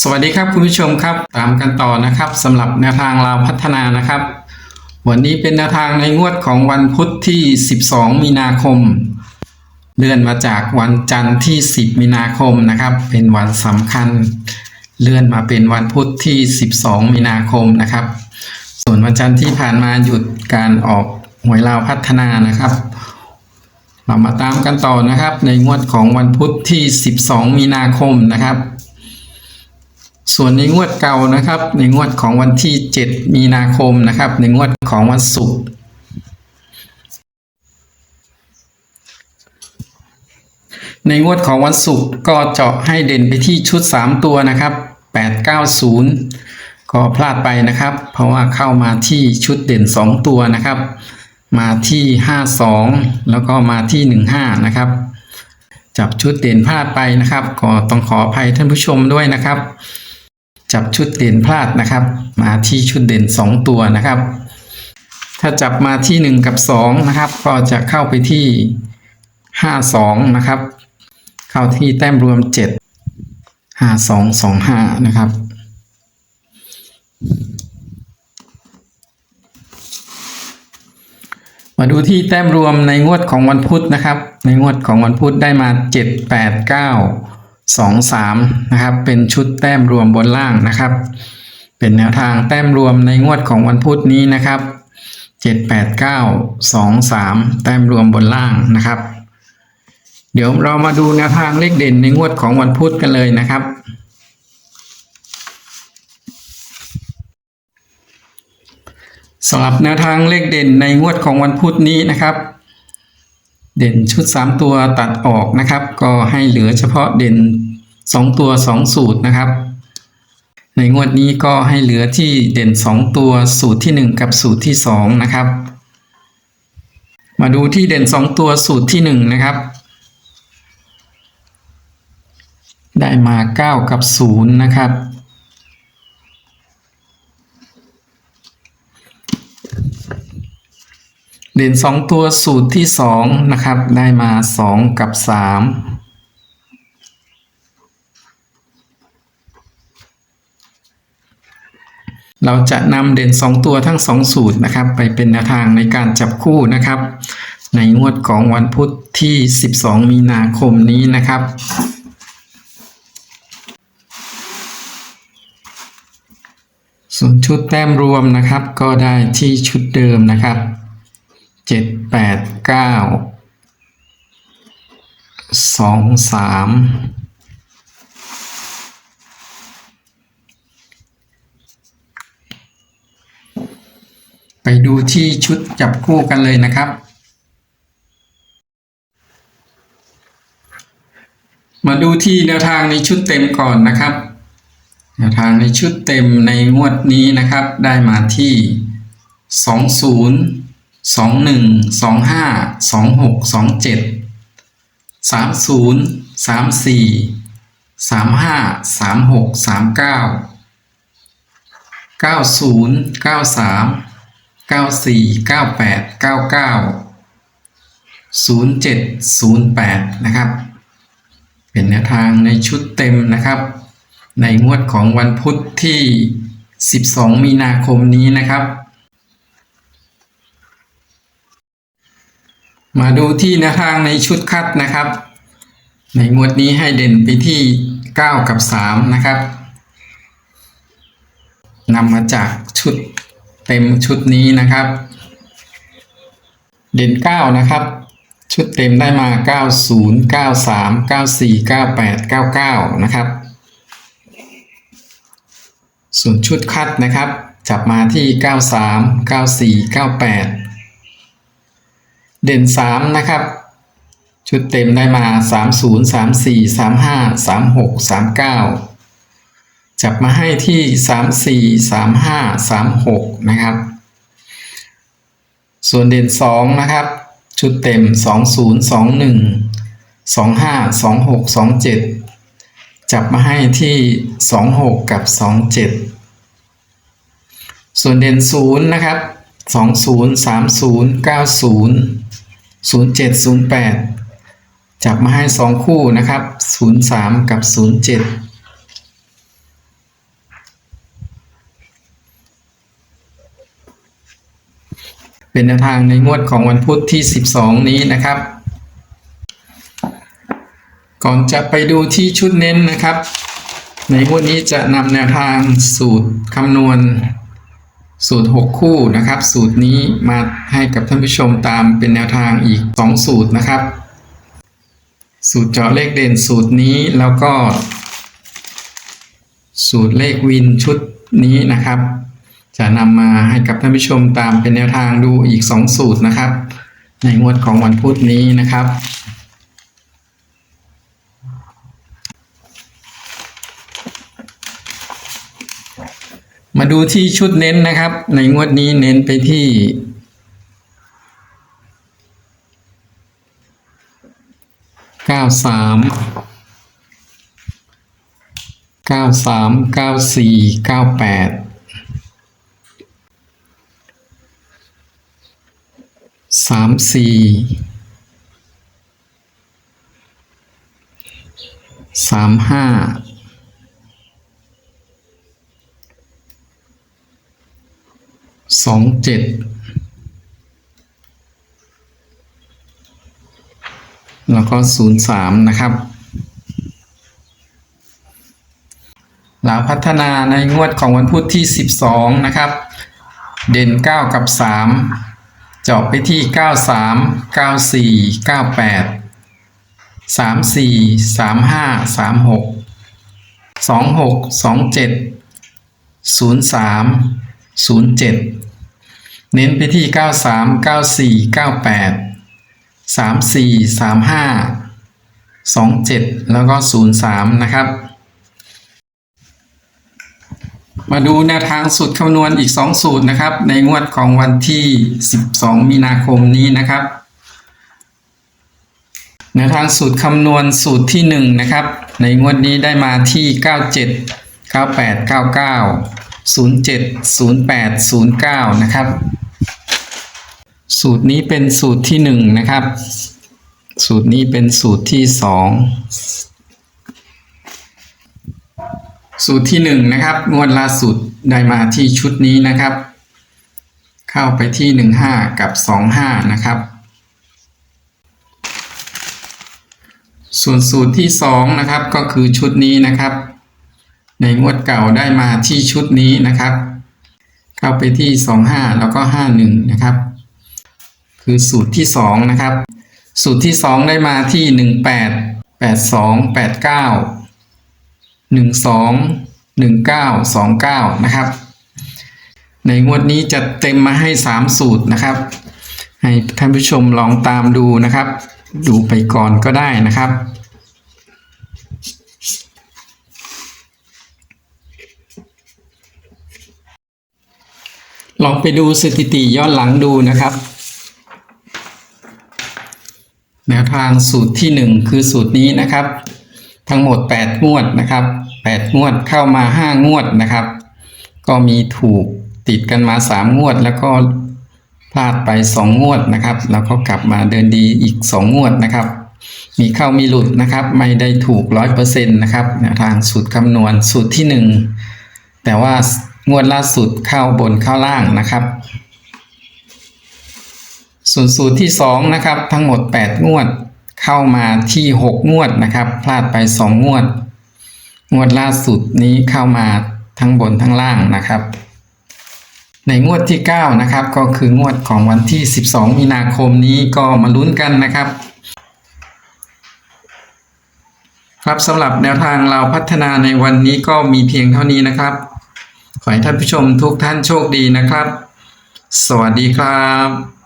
สวัสดีครับคุณผู้ชมครับตามกันต่อนะครับสำหรับแนวทางเราวพัฒนานะครับ วันนี้เป็นแนวทางในงวดของวันพุธที่ 12 มีนาคม เลื่อนมาจากวันจันทร์ที่ 10 มีนาคมนะครับ เป็นวันสำคัญ เลื่อนมาเป็นวันพุธที่ 12 มีนาคมนะครับ ส่วนวันจันทร์ที่ผ่านมาหยุดการออกหวยลาวพัฒนานะครับ เรามาตามกันต่อนะครับ ในงวดของวันพุธที่ 12 มีนาคมนะครับ ส่วนในงวดเก่านะครับ ในงวดของวันที่ 7 มีนาคมนะครับ ในงวดของวันศุกร์ในงวดของวันศุกร์ก็เจาะให้เด่นไปที่ชุด 3 ตัวนะครับ 890 ก็พลาดไปนะครับ เพราะว่าเข้ามาที่ชุดเด่น 2 ตัวนะครับ มาที่ 52 แล้วก็มาที่ 15 นะครับ จับชุดเด่นพลาดไปนะครับ ก็ต้องขออภัยท่านผู้ชมด้วยนะครับ จับชุดเด่นพลาดนะครับ มาที่ชุดเด่น 2 ตัวนะครับ ถ้าจับมาที่ 1 กับ 2 นะครับ ก็จะเข้าไปที่ 52 นะครับ เข้าที่แต้มรวม 7 5225 นะครับ มาดูที่แต้มรวมในงวดของวันพุธนะครับ ในงวดของวันพุธได้มา 7 8 9 2 3นะครับเป็นชุดแต้มรวมบนล่างนะครับ เป็นแนวทางแต้มรวมในงวดของวันพุธนี้นะครับ 7 8 9 2 3 แต้มรวมบนล่างนะครับ เดี๋ยวเรามาดูแนวทางเลขเด่นในงวดของวันพุธกันเลยนะครับ สำหรับแนวทางเลขเด่นในงวดของวันพุธนี้นะครับ เด่นชุด 3 ตัวตัดออกนะครับ ก็ให้เหลือเฉพาะเด่น 2 ตัว 2 สูตรนะครับ ในงวดนี้ก็ให้เหลือที่เด่น 2 ตัวสูตรที่ 1 กับสูตรที่ 2 นะครับ มาดูที่เด่น 2 ตัวสูตรที่ 1 นะครับ ได้มา 9 กับ 0 นะครับ เด่นสองตัวสูตรที่สองนะครับ ได้มาสองกับสามเราจะนำเด่นสองตัวทั้งสองสูตรนะครับ ไปเป็นแนวทางในการจับคู่นะครับ ในงวดของวันพุธที่ 12 มีนาคมนี้นะครับ ส่วนชุดแต้มรวมนะครับ ก็ได้ที่ชุดเดิมนะครับ เจ็ดแปดเก้าสองสามไปดูที่ชุดจับคู่กันเลยนะครับ มาดูที่แนวทางในชุดเต็มก่อนนะครับ แนวทางในชุดเต็มในงวดนี้นะครับ ได้มาที่สองศูนย์ สองหนึ่งสองห้าสองหกสองเจ็ดสามศูนย์สามสี่สามห้าสามหกสามเก้าเก้าศูนย์เก้าสามเก้าสี่เก้าแปดเก้าเก้าศูนย์เจ็ดศูนย์แปดนะครับ เป็นแนวทางในชุดเต็มนะครับ ในงวดของวันพุธที่ 12 มีนาคมนี้นะครับ มาดูที่แนวทางในชุดคัดนะครับ ในงวดนี้ให้เด่นไปที่ 9 กับ 3 นะครับนำมาจากชุดเต็มชุดนี้นะครับ เด่น 9 นะครับ ชุดเต็มได้มา 90 93 94 98 99 นะครับ ส่วนชุดคัดนะครับ จับมาที่ 93 94 98 เด่น 3 นะครับ ชุดเต็มได้มา 30 34 35 36 39 จับมาให้ที่ 34 35 36 นะครับ ส่วนเด่น 2 นะครับ ชุดเต็ม 20 21 25 26 27 จับมาให้ที่ 26 กับ 27 ส่วนเด่น 0 นะครับ 20 30 90 0708 จับมาให้ 2 คู่นะครับ 03 กับ 07เป็นแนวทางในงวดของวันพุธที่ 12 นี้นะครับ ก่อนจะไปดูที่ชุดเน้นนะครับ ในงวดนี้จะนำแนวทางสูตรคำนวณ สูตร 6 คู่นะครับ สูตรนี้มาให้กับท่านผู้ชมตามเป็นแนวทางอีก 2 สูตรนะครับ สูตรเจาะเลขเด่นสูตรนี้แล้วก็ สูตรเลขวินชุดนี้นะครับ จะนำมาให้กับท่านผู้ชมตามเป็นแนวทางดูอีก 2 สูตรนะครับ ในงวดของวันพุธนี้นะครับ มาดูที่ชุดเน้นนะครับ ในงวดนี้เน้นไปที่ เก้าสามเก้าสามเก้าสี่เก้าแปดสามสี่สามห้า สองเจ็ดแล้วก็ศูนย์สามนะครับหลาพัฒนาในงวดของวันพุธที่ 12 นะครับ เด่น 9 กับ 3 เจาะไปที่ 93 94 98 34 35 36 26 27 03 07 เน้นไปที่ 93 94 98สามสี่สามห้าสองเจ็ดแล้วก็ศูนะครับ มาดูแนวทางสูตรคำนวณอีกสองสูตรนะครับ ในงวดของวันที่สิบสองมีนาคมนี้นะครับแนวทางสูตรคำนวณสูตรที่หนึ่งนะครับ ในงวดนี้ได้มาที่เก้าเจ็ดเก้าแปดเก้าเก้าศูนย์เจ็ดศูนย์แปดศูนย์เก้านะครับ สูตรนี้เป็นสูตรที่หนึ่งนะครับ สูตรนี้เป็นสูตรที่สองสูตรที่หนึ่งนะครับงวดล่าสุดได้มาที่ชุดนี้นะครับ เข้าไปที่หนึ่งห้ากับสองห้านะครับ ส่วนสูตรที่สองนะครับก็คือชุดนี้นะครับ ในงวดเก่าได้มาที่ชุดนี้นะครับ เข้าไปที่สองห้าแล้วก็ห้าหนึ่งนะครับ คือสูตรที่สองนะครับ สูตรที่สองได้มาที่หนึ่งแปดแปดสองแปดเก้าหนึ่งสองหนึ่งเก้าสองเก้านะครับ ในงวดนี้จะเต็มมาให้สามสูตรนะครับ ให้ท่านผู้ชมลองตามดูนะครับ ดูไปก่อนก็ได้นะครับ ลองไปดูสถิติย้อนหลังดูนะครับ แนวทางสูตรที่หนึ่งคือสูตรนี้นะครับ ทั้งหมด 8 งวดนะครับ 8 งวดเข้ามา 5 งวดนะครับ ก็มีถูกติดกันมา 3 งวด แล้วก็พลาดไป 2 งวดนะครับ แล้วก็กลับมาเดินดีอีก 2 งวดนะครับ มีเข้ามีหลุดนะครับ ไม่ได้ถูก 100%นะครับแนวทางสูตรคำนวณสูตรที่ 1 แต่ว่า งวดล่าสุดเข้าบนเข้าล่างนะครับส่วนสูตรที่2นะครับทั้งหมด 8 งวดเข้ามาที่ 6 งวดนะครับ พลาดไป 2 งวด งวดล่าสุดนี้เข้ามาทั้งบนทั้งล่างนะครับ ในงวดที่ 9 นะครับก็คืองวดของวันที่ 12 มีนาคมนี้ก็มาลุ้นกันนะครับ ครับสำหรับแนวทางเราพัฒนาในวันนี้ก็มีเพียงเท่านี้นะครับ ขอให้ท่านผู้ชมทุกท่านโชคดีนะครับ สวัสดีครับ